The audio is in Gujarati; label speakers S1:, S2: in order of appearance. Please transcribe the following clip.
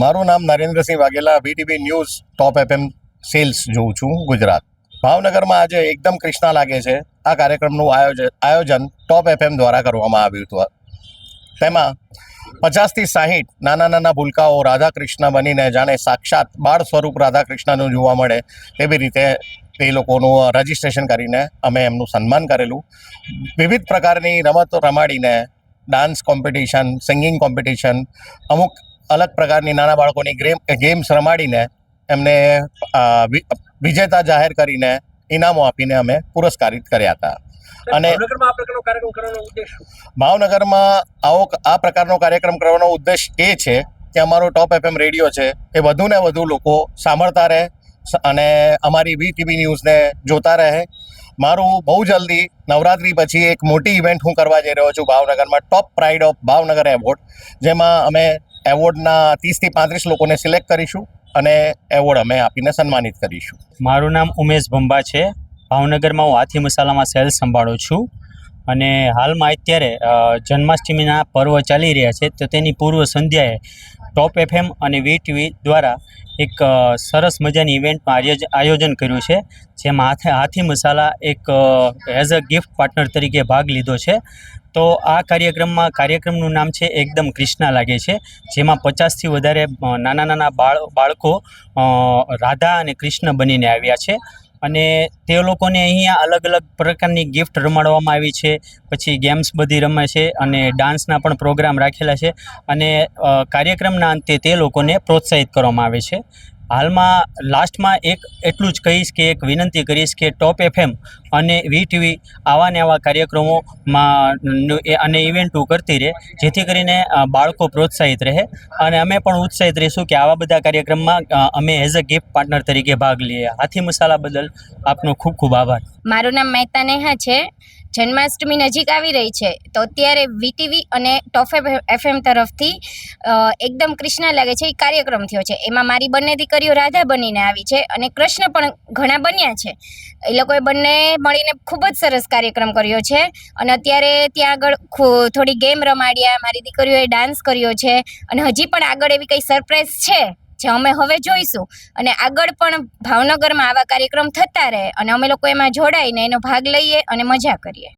S1: મારું નામ Narendrasinh Vaghela BTV news top FM sales જોઉં છું, ગુજરાત. ભાવનગરમાં આજે એકદમ કૃષ્ણા લાગે છે. આ કાર્યક્રમનું આયોજન આયોજન ટોપ એફએમ દ્વારા કરવામાં આવ્યું હતું. તેમાં પચાસથી સાહીઠ નાના નાના ભૂલકાઓ રાધા કૃષ્ણ બનીને જાણે સાક્ષાત બાળ સ્વરૂપ રાધા કૃષ્ણનું જોવા મળે તેવી રીતે તે લોકોનું રજિસ્ટ્રેશન કરીને અમે એમનું સન્માન કરેલું. વિવિધ પ્રકારની રમતો રમાડીને ડાન્સ કોમ્પિટિશન, સિંગિંગ કોમ્પિટિશન, અમુક અલગ પ્રકારની નાના બાળકોની ગેમ ગેમ્સ રમાડીને એમને વિજેતા જાહેર કરીને ઇનામો આપીને અમે પુરસ્કારિત કર્યા હતા. અને
S2: ભાવનગરમાં
S1: આવો આ પ્રકારનો કાર્યક્રમ કરવાનો ઉદ્દેશ એ છે કે અમારો ટોપ એફએમ રેડિયો છે એ વધુ ને વધુ લોકો સાંભળતા રહે અને અમારી વી ટીવી ન્યૂઝને જોતા રહે. મારું બહુ જલ્દી નવરાત્રી પછી એક મોટી ઇવેન્ટ હું કરવા જઈ રહ્યો છું ભાવનગરમાં top pride of Bhavnagar award જેમાં અમે એવોર્ડના ત્રીસથી પાંત્રીસ લોકોને સિલેક્ટ કરીશું અને એવોર્ડ અમે આપીને સન્માનિત કરીશું.
S3: મારું નામ ઉમેશ ભંભા છે. ભાવનગરમાં હું હાથી મસાલામાં સેલ્સ સંભાળું છું. અને હાલમાં અત્યારે જન્માષ્ટમીના પર્વ ચાલી રહ્યા છે, તો તેની પૂર્વ સંધ્યાએ ટોપ એફએમ અને વી ટીવી દ્વારા એક સરસ મજાની ઇવેન્ટમાં આયોજ, આયોજન કર્યું છે, જેમાં હાથે, હાથી મસાલા એક એઝ અ ગિફ્ટ પાર્ટનર તરીકે ભાગ લીધો છે. તો આ કાર્યક્રમમાં, કાર્યક્રમનું નામ છે એકદમ ક્રિષ્ના લાગે છે, જેમાં પચાસથી વધારે નાના નાના બાળ, બાળકો રાધા અને કૃષ્ણ બનીને આવ્યા છે. અને તે લોકોને અહીંયા અલગ અલગ પ્રકારની ગિફ્ટ રમાડવામાં આવી છે. પછી ગેમ્સ બધી રમે છે અને ડાન્સના પણ પ્રોગ્રામ રાખેલા છે અને કાર્યક્રમના અંતે તે લોકોને પ્રોત્સાહિત કરવામાં આવે છે. હાલમાં લાસ્ટમાં એક એટલું જ કહીશ કે એક વિનંતી કરીશ કે ટોપ એફએમ અને વી ટીવી આવા ને આવા કાર્યક્રમોમાં અને ઇવેન્ટો કરતી રહે, જેથી કરીને બાળકો પ્રોત્સાહિત રહે અને અમે પણ ઉત્સાહિત રહીશું કે આવા બધા કાર્યક્રમમાં અમે એઝ અ ગિફ્ટ પાર્ટનર તરીકે ભાગ લઈએ. હાથી મસાલા બદલ આપનો ખૂબ ખૂબ આભાર.
S4: મારું નામ મહેતા નેહા છે. જન્માષ્ટમી નજીક આવી રહી છે. તો અત્યારે વીટીવી અને ટોફ એફએમ તરફથી એકદમ કૃષ્ણ લાગે છે, એ કાર્યક્રમ થયો છે. એમાં મારી બંને દીકરીઓ રાધા બનીને આવી છે અને કૃષ્ણ પણ ઘણા બન્યા છે. એ લોકોએ બંને મળીને ખૂબ જ સરસ કાર્યક્રમ કર્યો છે. અને અત્યારે ત્યાં આગળ થોડી ગેમ રમાડ્યા મારી દીકરીઓએ ડાન્સ કર્યો છે. અને હજી પણ આગળ એવી કંઈ સરપ્રાઈઝ છે, જે અમે હવે જોઈશું. અને આગળ પણ ભાવનગરમાં આવા કાર્યક્રમ થતા રહે અને અમે લોકો એમાં જોડાઈને એનો ભાગ લઈએ અને મજા કરીએ.